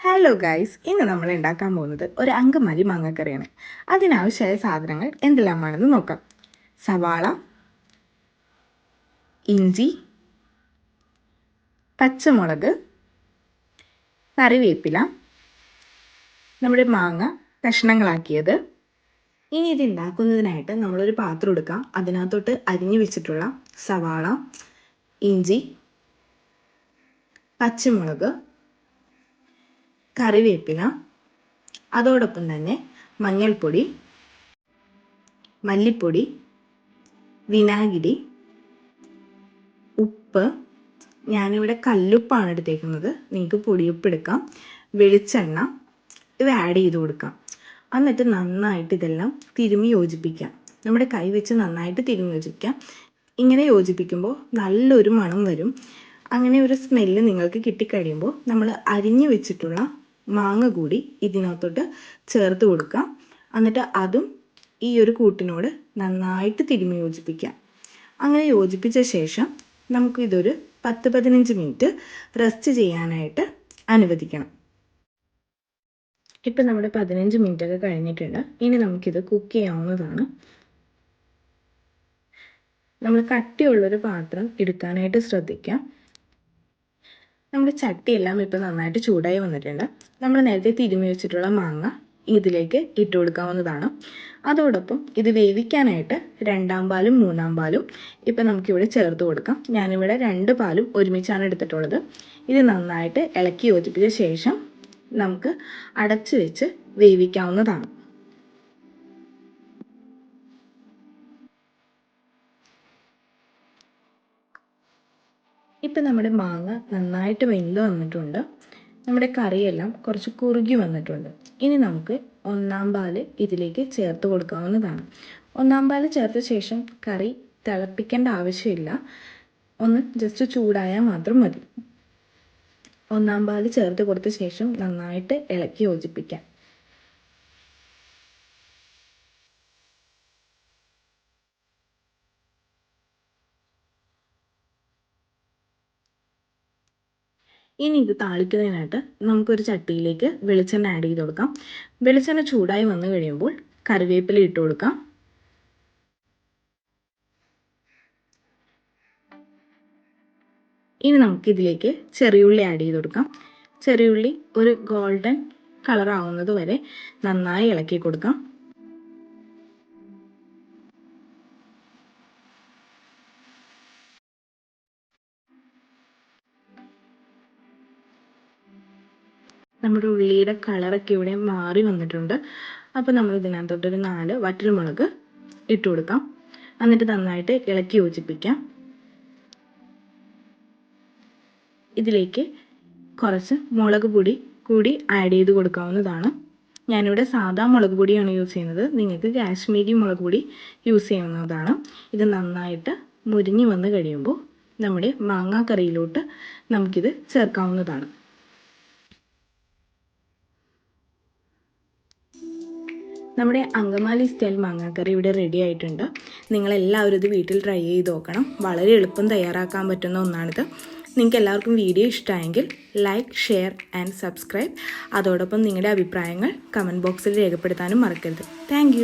Hello guys ഇന്ന് നമ്മൾ ഉണ്ടാക്കാൻ പോകുന്നത് ഒരു അങ്കമാലി മാങ്ങക്കറിയാണ്. അതിനാവശ്യമായ സാധനങ്ങൾ എന്തെല്ലാമാണെന്ന് നോക്കാം. സവാള ഇഞ്ചി പച്ചമുളക് കറിവേപ്പില നമ്മുടെ മാങ്ങ കഷ്ണങ്ങളാക്കിയത്. ഇനി ഇത് ഉണ്ടാക്കുന്നതിനായിട്ട് നമ്മളൊരു പാത്രം എടുക്കാം. അതിനകത്തോട്ട് അരിഞ്ഞു വെച്ചിട്ടുള്ള സവാള ഇഞ്ചി പച്ചമുളക് കറിവേപ്പില അതോടൊപ്പം തന്നെ മഞ്ഞൾപ്പൊടി മല്ലിപ്പൊടി വിനാഗിരി ഉപ്പ്. ഞാനിവിടെ കല്ലുപ്പാണ് എടുത്തേക്കുന്നത്. നിങ്ങൾക്ക് പൊടിയുപ്പ് എടുക്കാം വെളിച്ചെണ്ണ ഇവ ആഡ് ചെയ്ത് കൊടുക്കാം. എന്നിട്ട് നന്നായിട്ട് ഇതെല്ലാം തിരുമി യോജിപ്പിക്കാം. നമ്മുടെ കൈ വെച്ച് നന്നായിട്ട് തിരുമി യോജിപ്പിക്കാം. ഇങ്ങനെ യോജിപ്പിക്കുമ്പോൾ നല്ലൊരു മണം വരും. അങ്ങനെ ഒരു സ്മെല്ല് നിങ്ങൾക്ക് കിട്ടിക്കഴിയുമ്പോൾ നമ്മൾ അരിഞ്ഞു വെച്ചിട്ടുള്ള മാങ്ങ കൂടി ഇതിനകത്തോട്ട് ചേർത്ത് കൊടുക്കാം. എന്നിട്ട് അതും ഈ ഒരു കൂട്ടിനോട് നന്നായിട്ട് തിരുമ്മി യോജിപ്പിക്കാം. അങ്ങനെ യോജിപ്പിച്ച ശേഷം നമുക്ക് ഇതൊരു പത്ത് പതിനഞ്ച് മിനിറ്റ് റെസ്റ്റ് ചെയ്യാനായിട്ട് അനുവദിക്കണം. ഇപ്പം നമ്മുടെ പതിനഞ്ച് മിനിറ്റ് ഒക്കെ കഴിഞ്ഞിട്ടുണ്ട്. ഇനി നമുക്കിത് കുക്ക് ചെയ്യാവുന്നതാണ്. നമ്മൾ കട്ടിയുള്ളൊരു പാത്രം എടുക്കാനായിട്ട് ശ്രദ്ധിക്കാം. നമ്മുടെ ചട്ടി എല്ലാം ഇപ്പം നന്നായിട്ട് ചൂടായി വന്നിട്ടുണ്ട്. നമ്മൾ നേരത്തെ തിരുമ്മി വെച്ചിട്ടുള്ള മാങ്ങ ഇതിലേക്ക് ഇട്ട് കൊടുക്കാവുന്നതാണ്. അതോടൊപ്പം ഇത് വേവിക്കാനായിട്ട് രണ്ടാം പാലും മൂന്നാം പാലും ഇപ്പം നമുക്കിവിടെ ചേർത്ത് കൊടുക്കാം. ഞാനിവിടെ രണ്ട് പാലും ഒരുമിച്ചാണ് എടുത്തിട്ടുള്ളത്. ഇത് നന്നായിട്ട് ഇളക്കി യോജിപ്പിച്ച ശേഷം നമുക്ക് അടച്ചു വെച്ച് വേവിക്കാവുന്നതാണ്. ഇപ്പം നമ്മുടെ മാങ്ങ നന്നായിട്ട് വെന്ത് വന്നിട്ടുണ്ട്. നമ്മുടെ കറിയെല്ലാം കുറച്ച് കുറുകി വന്നിട്ടുണ്ട്. ഇനി നമുക്ക് ഒന്നാം പാൽ ഇതിലേക്ക് ചേർത്ത് കൊടുക്കാവുന്നതാണ്. ഒന്നാം പാൽ ചേർത്ത ശേഷം കറി തിളപ്പിക്കേണ്ട ആവശ്യമില്ല. ഒന്ന് ജസ്റ്റ് ചൂടായാൽ മാത്രം മതി. ഒന്നാം പാൽ ചേർത്ത് കൊടുത്ത ശേഷം നന്നായിട്ട് ഇളക്കി യോജിപ്പിക്കാം. ഇനി ഇത് താളിക്കുന്നതിനായിട്ട് നമുക്കൊരു ചട്ടിയിലേക്ക് വെളിച്ചെണ്ണ ആഡ് ചെയ്ത് കൊടുക്കാം. വെളിച്ചെണ്ണ ചൂടായി വന്നു കഴിയുമ്പോൾ കറിവേപ്പില ഇട്ട് കൊടുക്കാം. ഇനി നമുക്ക് നമുക്കിതിലേക്ക് ചെറിയുള്ളി ആഡ് ചെയ്ത് കൊടുക്കാം. ചെറിയുള്ളി ഒരു ഗോൾഡൻ കളർ ആവുന്നത് വരെ നന്നായി ഇളക്കി കൊടുക്കാം. നമ്മുടെ ഉള്ളിയുടെ കളറൊക്കെ ഇവിടെ മാറി വന്നിട്ടുണ്ട്. അപ്പോൾ നമ്മൾ ഇതിനകത്തോട്ടൊരു നാല് വറ്റൽമുളക് ഇട്ട് കൊടുക്കാം. എന്നിട്ട് നന്നായിട്ട് ഇളക്കി യോജിപ്പിക്കാം. ഇതിലേക്ക് കുറച്ച് മുളക് പൊടി കൂടി ആഡ് ചെയ്ത് കൊടുക്കാവുന്നതാണ്. ഞാനിവിടെ സാധാ മുളക് പൊടിയാണ് യൂസ് ചെയ്യുന്നത്. നിങ്ങൾക്ക് കാശ്മീരി മുളക് പൊടി യൂസ് ചെയ്യാവുന്നതാണ്. ഇത് നന്നായിട്ട് മുരിഞ്ഞ് വന്ന് കഴിയുമ്പോൾ നമ്മുടെ മാങ്ങാ മാങ്ങാക്കറിയിലോട്ട് നമുക്കിത് ചേർക്കാവുന്നതാണ്. നമ്മുടെ അങ്കമാലി സ്റ്റൈൽ മാങ്ങാക്കറി ഇവിടെ റെഡി ആയിട്ടുണ്ട്. നിങ്ങളെല്ലാവരും ഇത് വീട്ടിൽ ട്രൈ ചെയ്ത് നോക്കണം. വളരെ എളുപ്പം തയ്യാറാക്കാൻ പറ്റുന്ന ഒന്നാണിത്. നിങ്ങൾക്ക് എല്ലാവർക്കും വീഡിയോ ഇഷ്ടമായെങ്കിൽ ലൈക്ക് ഷെയർ ആൻഡ് സബ്സ്ക്രൈബ് അതോടൊപ്പം നിങ്ങളുടെ അഭിപ്രായങ്ങൾ കമന്റ് ബോക്സിൽ രേഖപ്പെടുത്താനും മറക്കരുത്. താങ്ക്